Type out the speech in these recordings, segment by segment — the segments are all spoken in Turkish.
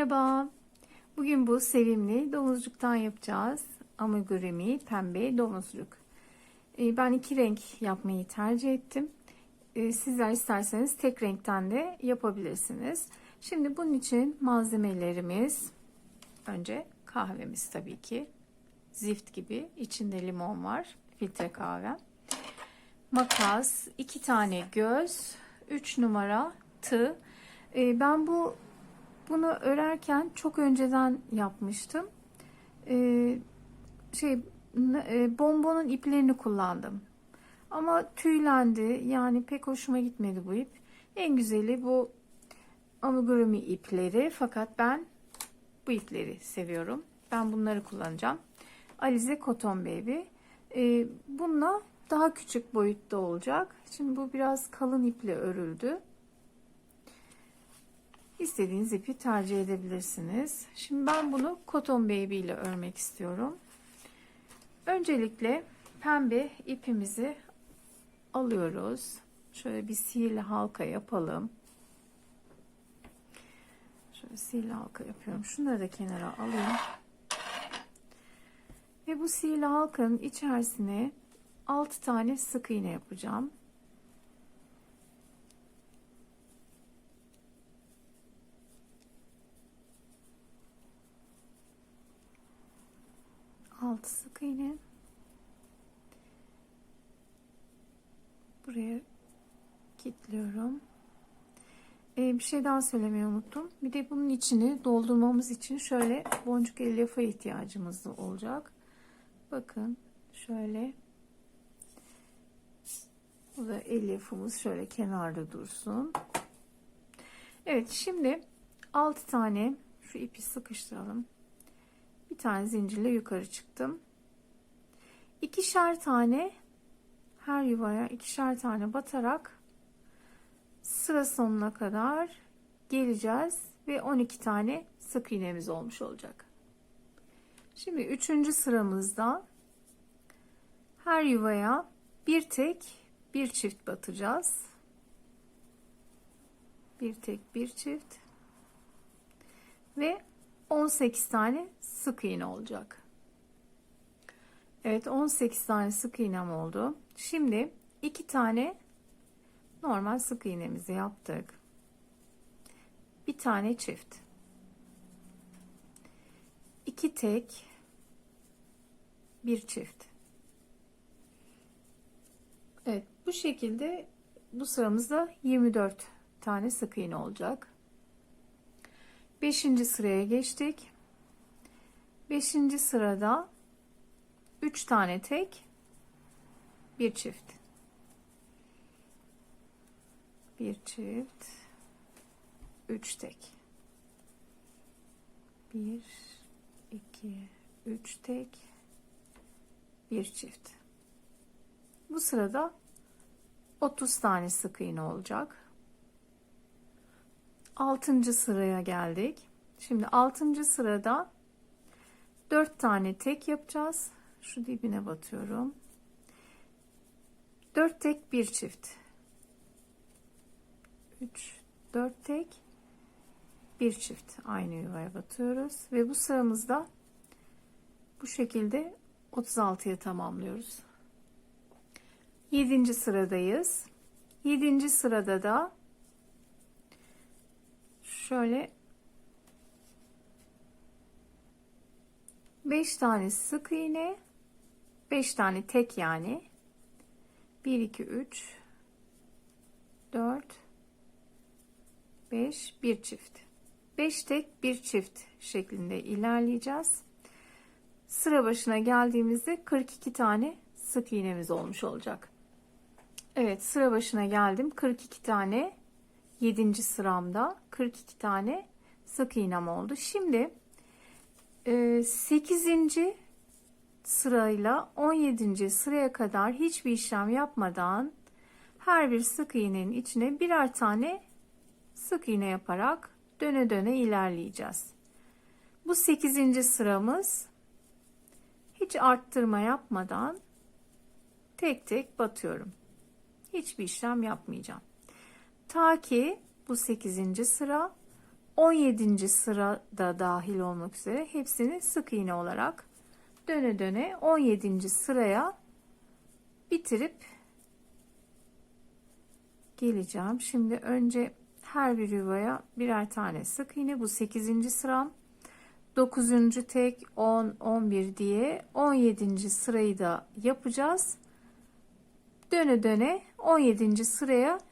Merhaba. Bugün bu sevimli domuzcuktan yapacağız. Amigurumi pembe domuzcuk. Ee, Ben iki renk yapmayı tercih ettim. Ee, Sizler isterseniz tek renkten de yapabilirsiniz. Şimdi bunun için malzemelerimiz önce kahvemiz tabii ki. Zift gibi içinde limon var. Filtre kahve. Makas, iki tane göz, 3 numara tığ. Ee, Ben bu bunu örerken çok önceden yapmıştım. Ee, şey e, bonbonun iplerini kullandım. Ama tüylendi. Yani pek hoşuma gitmedi bu ip. En güzeli bu amigurumi ipleri. Fakat ben bu ipleri seviyorum. Ben bunları kullanacağım. Alize Cotton Baby. Ee, bununla daha küçük boyutta olacak. Şimdi bu biraz kalın iple örüldü. İstediğiniz ipi tercih edebilirsiniz. Şimdi ben bunu Cotton Baby ile örmek istiyorum. Öncelikle pembe ipimizi alıyoruz. Şöyle bir sihirli halka yapalım. Şöyle sihirli halka yapıyorum. Şunları da kenara alayım. Ve bu sihirli halkanın içerisine 6 tane sık iğne yapacağım. Altı sık iğne. Buraya kilitliyorum. Ee, bir şey daha söylemeyi unuttum. Bir de bunun içini doldurmamız için şöyle boncuk elyafa ihtiyacımız olacak. Bakın şöyle. Bu da elyafımız şöyle kenarda dursun. Evet şimdi 6 tane şu ipi sıkıştıralım. Tane zincirle yukarı çıktım. İkişer tane her yuvaya ikişer tane batarak sıra sonuna kadar geleceğiz ve 12 tane sık iğnemiz olmuş olacak. Şimdi üçüncü sıramızda her yuvaya bir tek bir çift batacağız. Bir tek bir çift ve 18 tane sık iğne olacak. Evet 18 tane sık iğnem oldu. Şimdi iki tane normal sık iğnemizi yaptık. Bir tane çift. iki tek bir çift. Evet bu şekilde bu sıramızda 24 tane sık iğne olacak. Beşinci sıraya geçtik. Beşinci sırada üç tane tek, bir çift. Bir çift, üç tek. Bir, iki, üç tek, bir çift. Bu sırada 30 tane sık iğne olacak. 6. sıraya geldik. Şimdi 6. sırada 4 tane tek yapacağız. Şu dibine batıyorum. 4 tek bir çift. 3 4 tek bir çift aynı yuvaya batıyoruz ve bu sıramızda bu şekilde 36'ya tamamlıyoruz. 7. sıradayız. 7. sırada da şöyle 5 tane sık iğne 5 tane tek yani. 1 2 3 4 5 bir çift. 5 tek bir çift şeklinde ilerleyeceğiz. Sıra başına geldiğimizde 42 tane sık iğnemiz olmuş olacak. Evet sıra başına geldim. 42 tane 7. sıramda 42 tane sık iğnem oldu. Şimdi 8. sırayla 17. sıraya kadar hiçbir işlem yapmadan her bir sık iğnenin içine birer tane sık iğne yaparak döne döne ilerleyeceğiz. Bu 8. sıramız hiç arttırma yapmadan tek tek batıyorum. Hiçbir işlem yapmayacağım. Ta ki bu 8. sıra 17. sırada dahil olmak üzere hepsini sık iğne olarak döne döne 17. sıraya bitirip geleceğim. Şimdi önce her bir yuvaya birer tane sık iğne bu 8. sıram 9. tek 10 11 diye 17. sırayı da yapacağız. Döne döne 17. sıraya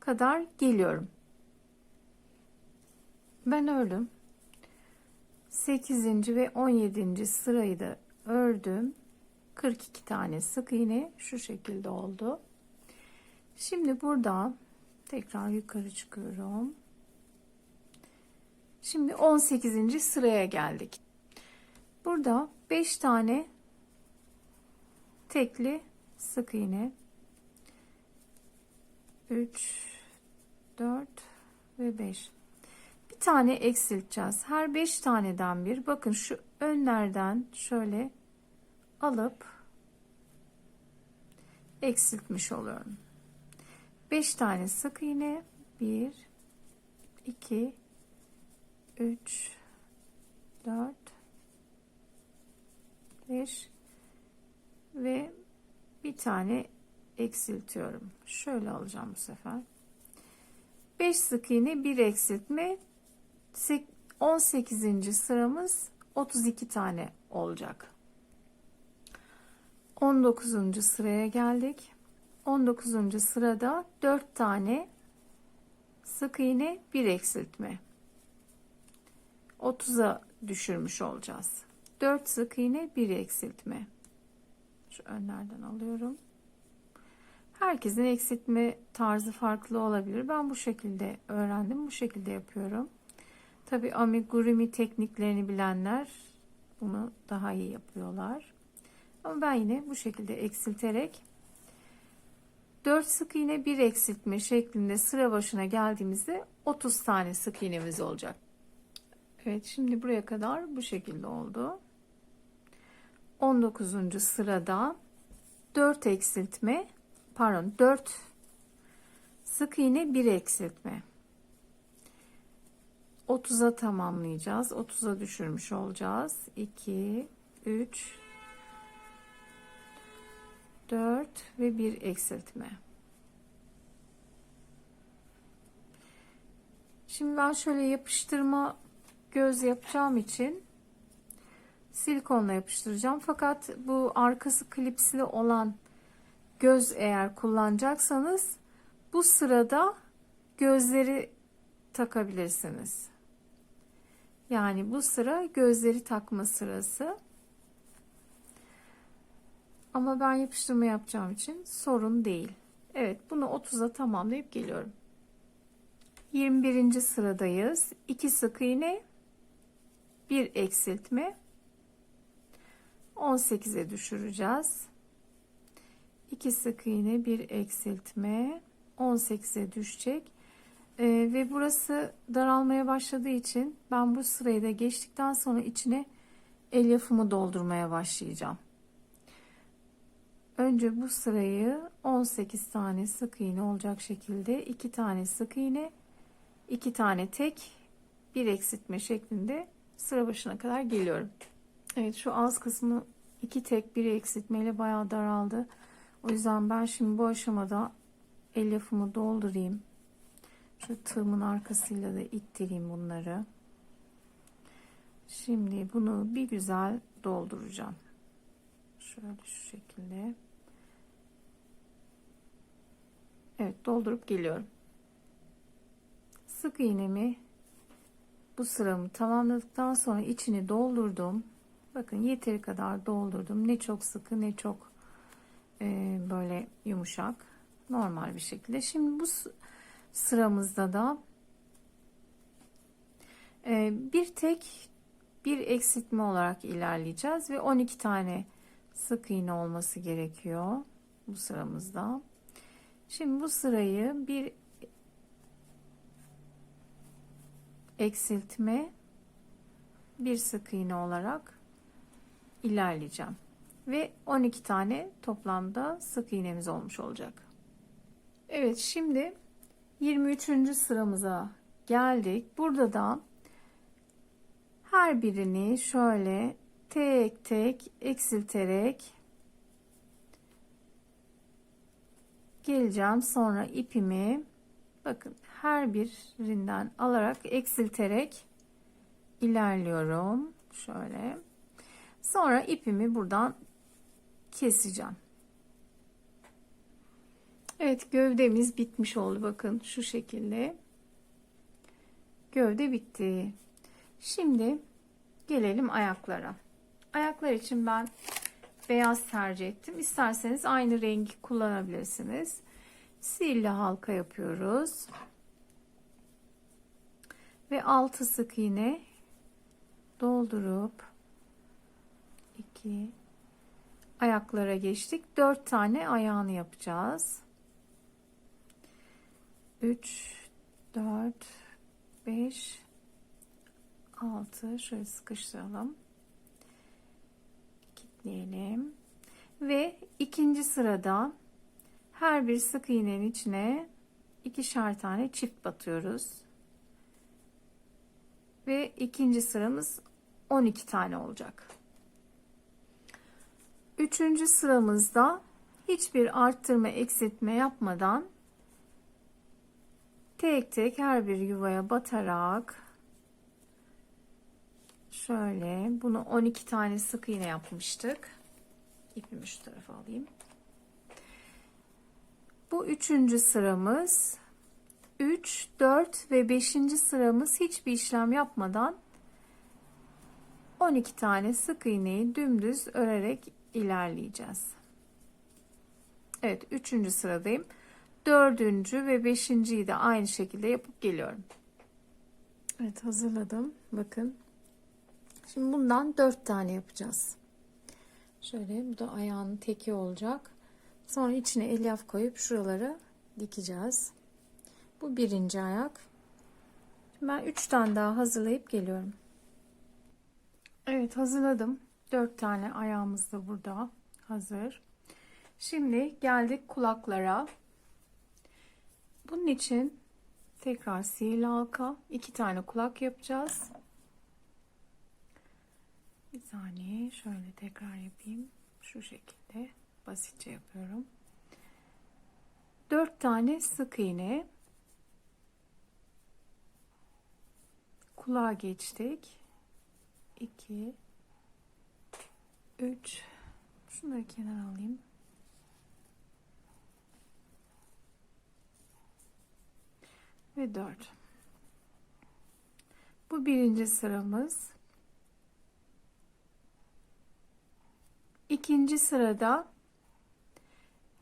kadar geliyorum. Ben ördüm. 8. ve 17. sırayı da ördüm. 42 tane sık iğne şu şekilde oldu. Şimdi burada tekrar yukarı çıkıyorum. Şimdi 18. sıraya geldik. Burada 5 tane tekli sık iğne 3 4 ve 5 bir tane eksilteceğiz. Her 5 taneden bir. Bakın şu önlerden şöyle alıp eksiltmiş oluyorum. 5 tane sık iğne. 1 2 3 4 5 ve bir tane eksiltiyorum. Şöyle alacağım bu sefer. 5 sık iğne, 1 eksiltme. 18. sıramız 32 tane olacak. 19. sıraya geldik. 19. sırada 4 tane sık iğne, 1 eksiltme. 30'a düşürmüş olacağız. 4 sık iğne, 1 eksiltme. Şu önlerden alıyorum. Herkesin eksiltme tarzı farklı olabilir. Ben bu şekilde öğrendim. Bu şekilde yapıyorum. Tabi amigurumi tekniklerini bilenler bunu daha iyi yapıyorlar. Ama ben yine bu şekilde eksilterek 4 sık iğne 1 eksiltme şeklinde sıra başına geldiğimizde 30 tane sık iğnemiz olacak. Evet şimdi buraya kadar bu şekilde oldu. 19. sırada 4 eksiltme pardon 4 sık iğne 1 eksiltme. 30'a tamamlayacağız. 30'a düşürmüş olacağız. 2 3 4 ve 1 eksiltme. Şimdi ben şöyle yapıştırma göz yapacağım için silikonla yapıştıracağım. Fakat bu arkası klipsli olan göz eğer kullanacaksanız bu sırada gözleri takabilirsiniz. Yani bu sıra gözleri takma sırası. Ama ben yapıştırma yapacağım için sorun değil. Evet bunu 30'a tamamlayıp geliyorum. 21. sıradayız. 2 sık iğne, 1 eksiltme. 18'e düşüreceğiz. 2 sık iğne, 1 eksiltme. 18'e düşecek. Ee, ve burası daralmaya başladığı için ben bu sırayı da geçtikten sonra içine elyafımı doldurmaya başlayacağım. Önce bu sırayı 18 tane sık iğne olacak şekilde 2 tane sık iğne, 2 tane tek, bir eksiltme şeklinde sıra başına kadar geliyorum. Evet şu az kısmı iki tek bir eksiltmeyle bayağı daraldı. O yüzden ben şimdi bu aşamada elyafımı doldurayım. Şu tığımın arkasıyla da ittireyim bunları. Şimdi bunu bir güzel dolduracağım. Şöyle şu şekilde. Evet doldurup geliyorum. Sık iğnemi bu sıramı tamamladıktan sonra içini doldurdum. Bakın yeteri kadar doldurdum. Ne çok sıkı ne çok e, böyle yumuşak. Normal bir şekilde. Şimdi bu sıramızda da e, bir tek bir eksiltme olarak ilerleyeceğiz ve 12 tane sık iğne olması gerekiyor bu sıramızda. Şimdi bu sırayı bir eksiltme bir sık iğne olarak ilerleyeceğim ve 12 tane toplamda sık iğnemiz olmuş olacak. Evet şimdi 23. sıramıza geldik. Burada da her birini şöyle tek tek eksilterek geleceğim. Sonra ipimi bakın her birinden alarak eksilterek ilerliyorum. Şöyle. Sonra ipimi buradan keseceğim. Evet gövdemiz bitmiş oldu. Bakın şu şekilde. Gövde bitti. Şimdi gelelim ayaklara. Ayaklar için ben beyaz tercih ettim. İsterseniz aynı rengi kullanabilirsiniz. Sihirli halka yapıyoruz. Ve altı sık iğne doldurup 2 ayaklara geçtik. 4 tane ayağını yapacağız. 3 4 5 6 şöyle sıkıştıralım. Kilitleyelim. Ve ikinci sırada her bir sık iğnenin içine ikişer tane çift batıyoruz. Ve ikinci sıramız 12 tane olacak. Üçüncü sıramızda hiçbir arttırma eksiltme yapmadan tek tek her bir yuvaya batarak şöyle bunu 12 tane sık iğne yapmıştık. İpimi şu tarafa alayım. Bu üçüncü sıramız 3, 4 ve 5. sıramız hiçbir işlem yapmadan 12 tane sık iğneyi dümdüz örerek ilerleyeceğiz. Evet, 3. sıradayım. 4. ve 5.yi de aynı şekilde yapıp geliyorum. Evet, hazırladım. Bakın. Şimdi bundan 4 tane yapacağız. Şöyle bu da ayağının teki olacak. Sonra içine elyaf koyup şuraları dikeceğiz. Bu birinci ayak. Ben 3 tane daha hazırlayıp geliyorum. Evet hazırladım. 4 tane ayağımız da burada hazır. Şimdi geldik kulaklara. Bunun için tekrar sihirli halka 2 tane kulak yapacağız. Bir saniye şöyle tekrar yapayım. Şu şekilde basitçe yapıyorum. 4 tane sık iğne kulağa geçtik. 2 3 şunları kenara alayım. Ve 4. Bu birinci sıramız. İkinci sırada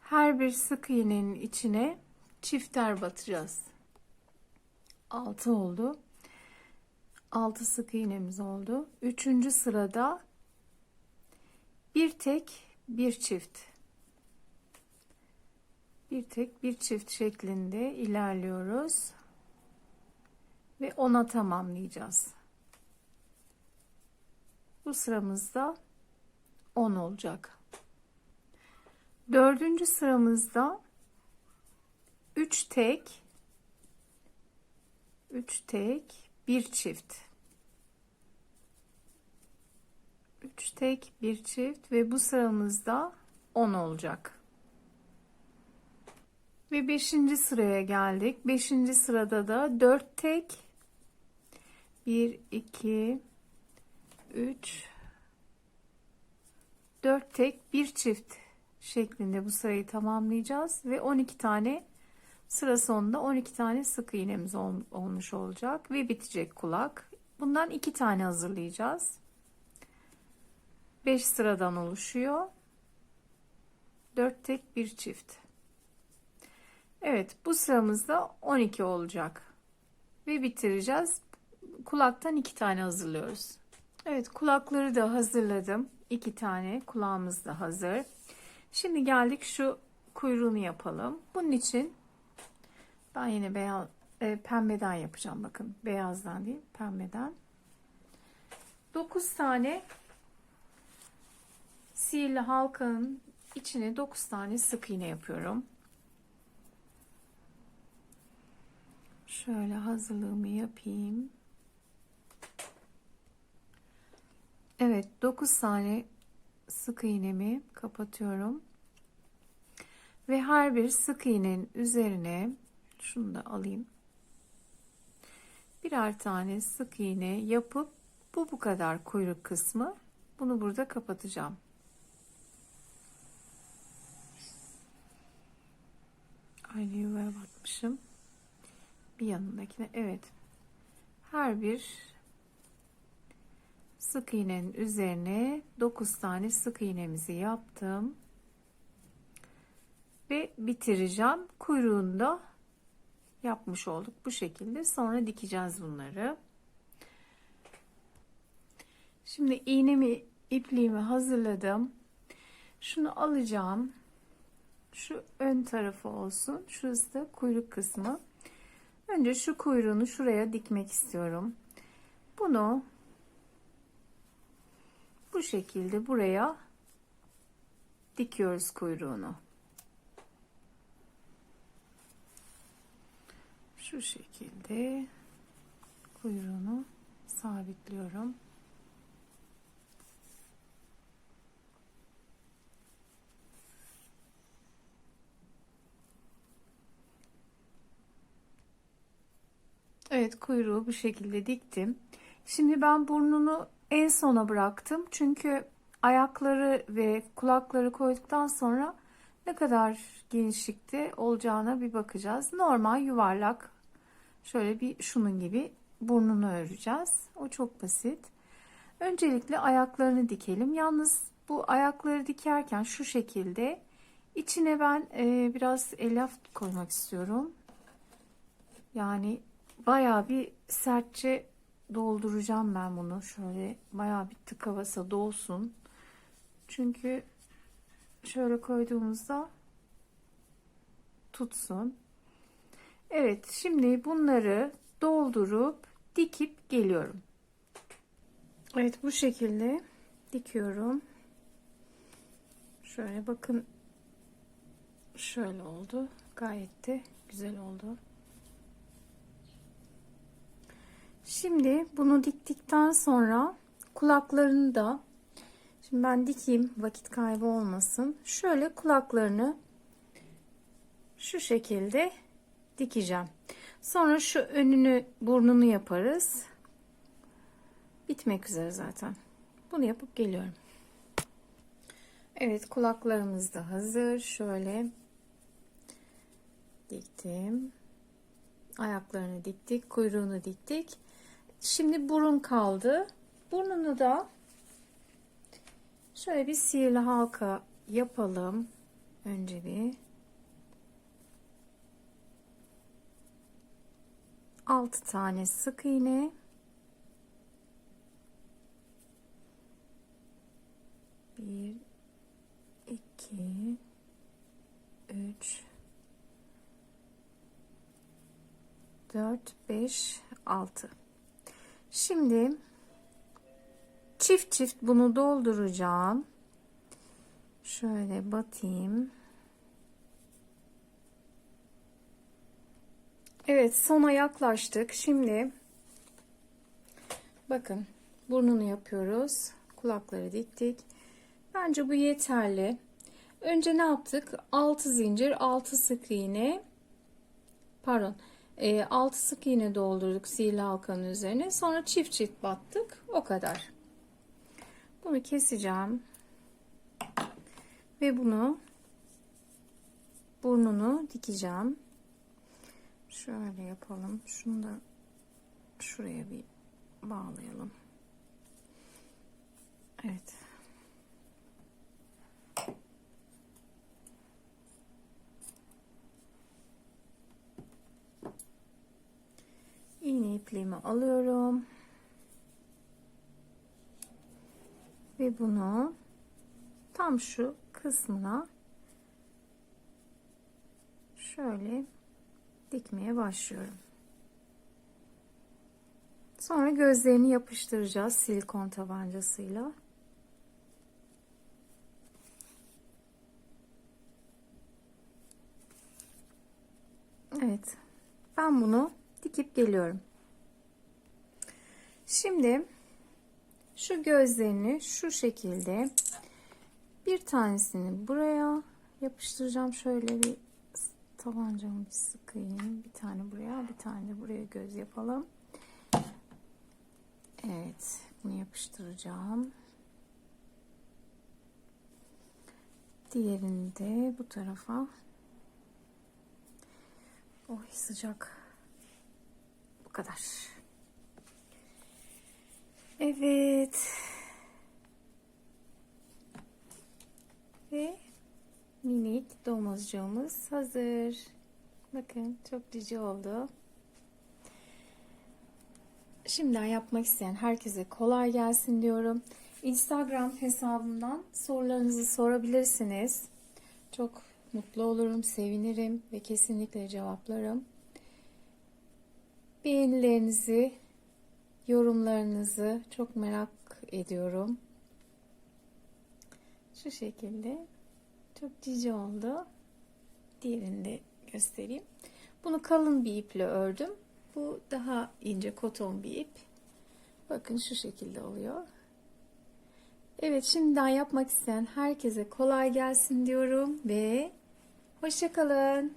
her bir sık iğnenin içine çifter batacağız. 6 oldu. 6 sık iğnemiz oldu. Üçüncü sırada bir tek bir çift bir tek bir çift şeklinde ilerliyoruz ve ona tamamlayacağız. Bu sıramızda 10 olacak. Dördüncü sıramızda 3 tek 3 tek bir çift 3 tek bir çift ve bu sıramızda 10 olacak. Ve 5. sıraya geldik. 5. sırada da 4 tek 1 2 3 4 tek bir çift şeklinde bu sırayı tamamlayacağız ve 12 tane sıra sonunda 12 tane sık iğnemiz ol, olmuş olacak ve bitecek kulak. Bundan 2 tane hazırlayacağız. 5 sıradan oluşuyor. 4 tek bir çift. Evet bu sıramızda 12 olacak. Ve bitireceğiz. Kulaktan 2 tane hazırlıyoruz. Evet kulakları da hazırladım. 2 tane kulağımız da hazır. Şimdi geldik şu kuyruğunu yapalım. Bunun için ben yine beyaz e, pembeden yapacağım bakın. Beyazdan değil pembeden. 9 tane sihirli halkanın içine 9 tane sık iğne yapıyorum. Şöyle hazırlığımı yapayım. Evet 9 tane sık iğnemi kapatıyorum. Ve her bir sık iğnenin üzerine şunu da alayım. Birer tane sık iğne yapıp bu bu kadar kuyruk kısmı. Bunu burada kapatacağım. Aynı yuvaya batmışım. Bir yanındakine evet. Her bir sık iğnenin üzerine 9 tane sık iğnemizi yaptım. Ve bitireceğim. Kuyruğunda yapmış olduk bu şekilde. Sonra dikeceğiz bunları. Şimdi iğnemi, ipliğimi hazırladım. Şunu alacağım. Şu ön tarafı olsun. Şurası da kuyruk kısmı. Önce şu kuyruğunu şuraya dikmek istiyorum. Bunu bu şekilde buraya dikiyoruz kuyruğunu. Şu şekilde kuyruğunu sabitliyorum. Evet kuyruğu bu şekilde diktim. Şimdi ben burnunu en sona bıraktım. Çünkü ayakları ve kulakları koyduktan sonra ne kadar genişlikte olacağına bir bakacağız. Normal yuvarlak şöyle bir şunun gibi burnunu öreceğiz. O çok basit. Öncelikle ayaklarını dikelim. Yalnız bu ayakları dikerken şu şekilde içine ben e, biraz elyaf koymak istiyorum. Yani bayağı bir sertçe dolduracağım ben bunu. Şöyle bayağı bir tıka basa dolsun. Çünkü şöyle koyduğumuzda tutsun. Evet şimdi bunları doldurup dikip geliyorum. Evet bu şekilde dikiyorum. Şöyle bakın şöyle oldu. Gayet de güzel oldu. Şimdi bunu diktikten sonra kulaklarını da şimdi ben dikeyim vakit kaybı olmasın. Şöyle kulaklarını şu şekilde dikeceğim. Sonra şu önünü burnunu yaparız. Bitmek üzere zaten. Bunu yapıp geliyorum. Evet kulaklarımız da hazır. Şöyle diktim. Ayaklarını diktik. Kuyruğunu diktik. Şimdi burun kaldı. Burnunu da şöyle bir sihirli halka yapalım. Önce bir 6 tane sık iğne bir iki üç dört beş altı şimdi çift çift bunu dolduracağım şöyle batayım Evet sona yaklaştık. Şimdi bakın burnunu yapıyoruz. Kulakları diktik. Bence bu yeterli. Önce ne yaptık? 6 zincir, 6 sık iğne. Pardon. E, 6 sık iğne doldurduk sihirli halkanın üzerine. Sonra çift çift battık. O kadar. Bunu keseceğim. Ve bunu burnunu dikeceğim. Şöyle yapalım. Şunu da şuraya bir bağlayalım. Evet. İğne ipliğimi alıyorum. Ve bunu tam şu kısmına şöyle dikmeye başlıyorum. Sonra gözlerini yapıştıracağız silikon tabancasıyla. Evet. Ben bunu dikip geliyorum. Şimdi şu gözlerini şu şekilde bir tanesini buraya yapıştıracağım. Şöyle bir tabancamı bir sıkayım. Bir tane buraya, bir tane de buraya göz yapalım. Evet, bunu yapıştıracağım. Diğerini de bu tarafa. Oy sıcak. Bu kadar. Evet. Ve minik domuzcuğumuz hazır. Bakın çok cici oldu. Şimdiden yapmak isteyen herkese kolay gelsin diyorum. Instagram hesabımdan sorularınızı sorabilirsiniz. Çok mutlu olurum, sevinirim ve kesinlikle cevaplarım. Beğenilerinizi, yorumlarınızı çok merak ediyorum. Şu şekilde çok cici oldu. Diğerini de göstereyim. Bunu kalın bir iple ördüm. Bu daha ince koton bir ip. Bakın şu şekilde oluyor. Evet şimdiden yapmak isteyen herkese kolay gelsin diyorum ve hoşçakalın.